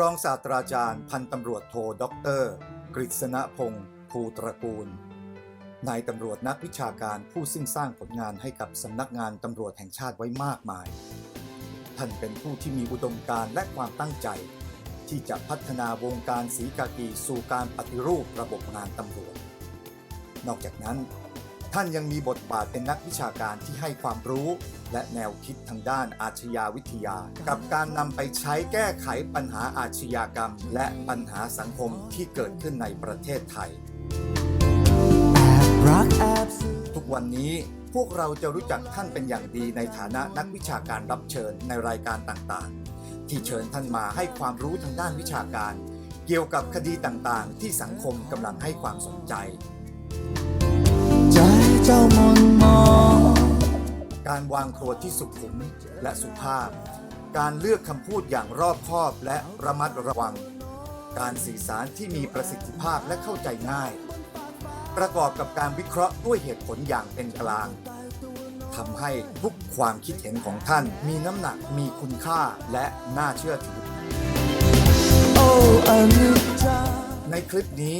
รองศาสตราจารย์พันตำรวจโทด็อกเตอร์ กฤษณพงศ์ภูตระกูล นายตำรวจนักวิชาการผู้ซึ่งสร้างผลงานให้กับสำนักงานตำรวจแห่งชาติไว้มากมาย ท่านเป็นผู้ที่มีอุดมการณ์และความตั้งใจ ที่จะพัฒนาวงการสีกากีสู่การปฏิรูประบบงานตำรวจ นอกจากนั้น ท่านยังมีบทบาทเป็นนักวิชาการที่ให้ความรู้ และแนวคิดทางด้านอาชญาวิทยา กับการนำไปใช้แก้ไขปัญหาอาชญากรรม และปัญหาสังคมที่เกิดขึ้นในประเทศไทยรักแอบซึ้งทุกวันนี้พวกเราจะรู้จักท่านเป็นอย่างดีในฐานะนักวิชาการรับเชิญในรายการต่างๆ ที่เชิญท่านมาให้ความรู้ทางด้านวิชาการ เกี่ยวกับคดีต่างๆ ที่สังคมกำลังให้ความสนใจใจ เจ้ามนมองการวางตัวที่สุขุมและสุภาพ การเลือกคำพูดอย่างรอบคอบและระมัดระวัง การสื่อสารที่มีประสิทธิภาพและเข้าใจง่าย ประกอบกับการวิเคราะห์ด้วยเหตุผลอย่างเป็นกลางทำให้ทุกความคิดเห็นของท่านมีน้ำหนักมีคุณค่าและน่าเชื่อถือ ในคลิปนี้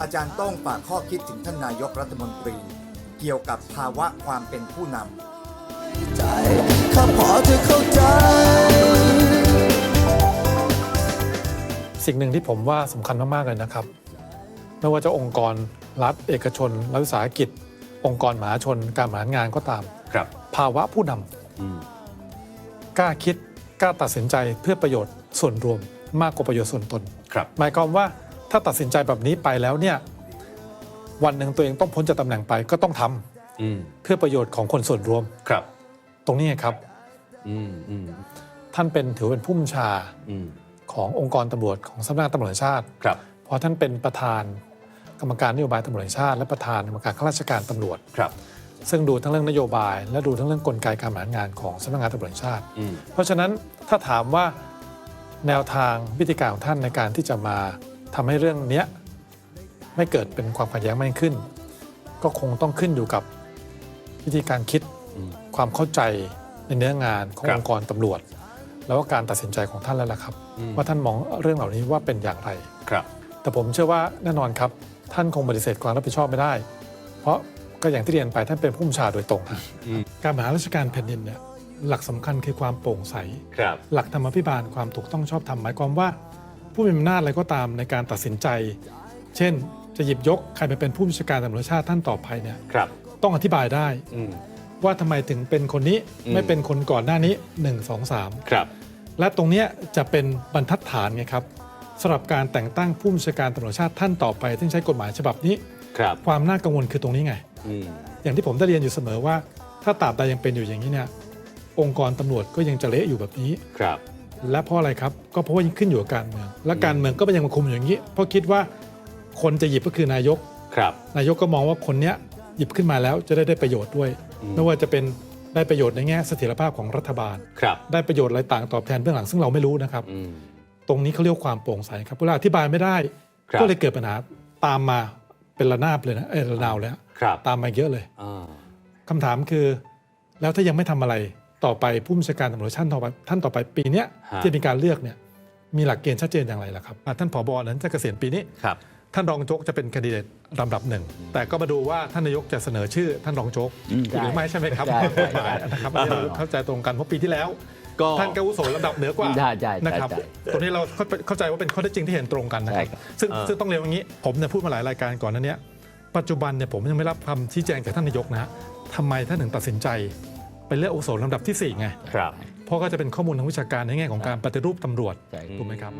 อาจารย์ต้องฝากข้อคิดถึงท่านนายกรัฐมนตรี เกี่ยวกับภาวะความเป็นผู้นำใจข้าพอจะเข้าใจ สิ่งหนึ่งที่ผมว่าสำคัญมาก ๆ เลยนะครับ ไม่ว่าจะองค์กรรัฐ เอกชน รัฐวิสาหกิจ องค์กรมหาชน การบริหารงานก็ตาม ครับ ภาวะผู้นำอืมกล้าคิดกล้าตัดสินใจเพื่อประโยชน์ส่วนรวมมากกว่าประโยชน์ส่วนตน ครับ หมายความว่าถ้าตัดสินใจแบบนี้ไปแล้วเนี่ย วันหนึ่งตัวเองต้องพ้นจากตำแหน่งไปก็ต้องทำอืมเพื่อประโยชน์ของคนส่วนรวม ครับ ตรงนี้ไงครับ อืมอืมท่านเป็นถือเป็นผู้บัญชาอืมขององค์กรตำรวจของสำนักงานตำรวจแห่งชาติ ครับเพราะท่านเป็นประธานกรรมการนโยบายตำรวจแห่งชาติ และประธานกรรมการข้าราชการตำรวจ ครับซึ่งดูทั้งเรื่องนโยบาย และดูทั้งเรื่องกลไกการบริหารงานของสำนักงานตำรวจแห่งชาติ อืมเพราะฉะนั้นถ้าถามว่าแนวทางวิธีการของท่านในการที่จะมาทำให้เรื่องเนี้ย ไม่เกิดเป็นความขัดแย้งมากขึ้น ก็คงต้องขึ้นอยู่กับวิธีการคิดอืมความเข้าใจในเนื้องานของครับองค์กรตำรวจ แล้วก็การตัดสินใจของท่านแล้วล่ะครับอืมว่าท่านมองเรื่องเหล่านี้ว่าเป็นอย่างไรครับ แต่ผมเชื่อว่าแน่นอนครับ ท่านคงปฏิเสธความรับผิดชอบไม่ได้ เพราะก็อย่างที่เรียนไปท่านเป็นผู้บัญชาโดยตรงฮะอืมการบริหารราชการแผ่นดินเนี่ยหลักสำคัญคือความโปร่งใสครับหลักธรรมพิบาลความถูกต้องชอบธรรมหมายความว่า ผู้มีอำนาจอะไรก็ตามในการตัดสินใจ เช่น จะหยิบยกใครไปเป็นผู้บัญชาการตำรวจแห่งชาติท่านต่อไปเนี่ยครับ ต้องอธิบายได้ อืม ว่าทำไมถึงเป็นคนนี้อืม ไม่เป็นคนก่อนหน้านี้ 1 2 3ครับและตรงเนี้ยจะเป็นบรรทัดฐานไงครับสำหรับการแต่งตั้งผู้บัญชาการตำรวจแห่งชาติท่านต่อไป ซึ่งใช้กฎหมายฉบับนี้ ครับ ความน่ากังวลคือตรงนี้ไง อืม อย่างที่ผมได้เรียนอยู่เสมอว่า ถ้าตราบใดยังเป็นอยู่อย่างนี้เนี่ยองค์กรตำรวจก็ยังจะเละอยู่แบบนี้ ครับ และเพราะอะไรครับ ก็เพราะว่ายังขึ้นอยู่กับการเมือง และการเมืองก็ยังมาคุมอยู่อย่างนี้ เพราะคิดว่า คนจะหยิบก็คือนายก ครับ นายกก็มองว่าคนเนี้ยหยิบขึ้นมาแล้วจะได้ได้ประโยชน์ด้วยอืมไม่ว่าจะเป็นได้ประโยชน์ในแง่เสถียรภาพของรัฐบาล ครับ ได้ประโยชน์อะไรต่างตอบแทนเบื้องหลังซึ่งเราไม่รู้นะครับ อืม ตรงนี้เขาเรียกว่าความโปร่งใสครับเวลาอธิบายไม่ได้ ครับ ก็เลยเกิดปัญหาตามมาเป็นระนาบเลยนะเออระนาวเลยฮะครับตามมาเยอะเลยอ่าคำถามคือ แล้วถ้ายังไม่ทำอะไรต่อไปผู้บัญชาการตำรวจท่านต่อไปท่านต่อไปปีเนี้ยฮะที่มีการเลือกเนี่ยมีหลักเกณฑ์ชัดเจนอย่างไรล่ะครับอะท่านผบนั้นจะเกษียณปีนี้ ครับ ท่านรองโจ๊กจะเป็นแคนดิเดตลำดับหนึ่ง แต่ก็มาดูว่าท่านนายกจะเสนอชื่อท่านรองโจ๊กอืมหรือไม่ใช่ไหมครับใช่ใช่กฎหมายนะครับอันนี้เราเข้าใจตรงกันเพราะปีที่แล้ว ก็ ท่านก็อาวุโสลำดับเหนือกว่าใช่ใช่ใช่นะครับใช่ตรงนี้เราเข้าเข้าใจว่าเป็นข้อเท็จจริงที่เห็นตรงกันนะคใช่รับครับ ซึ่งเออ ซึ่งต้องเรียนว่างี้ ผมเนี่ยพูดมาหลายรายการก่อนหนั้นเนี้ยปัจจุบันเนี่ยผมยังไม่รับคำชี้แจงจากท่านนายกนะฮะทำไมท่านถึงตัดสินใจ ไปเลือกอาวุโสลำดับที่สี่ไงครับ เพราะก็จะเป็นข้อมูลทางวิชาการในแง่ของการปฏิรูปตำรวจใช่ ถูกไหมครับ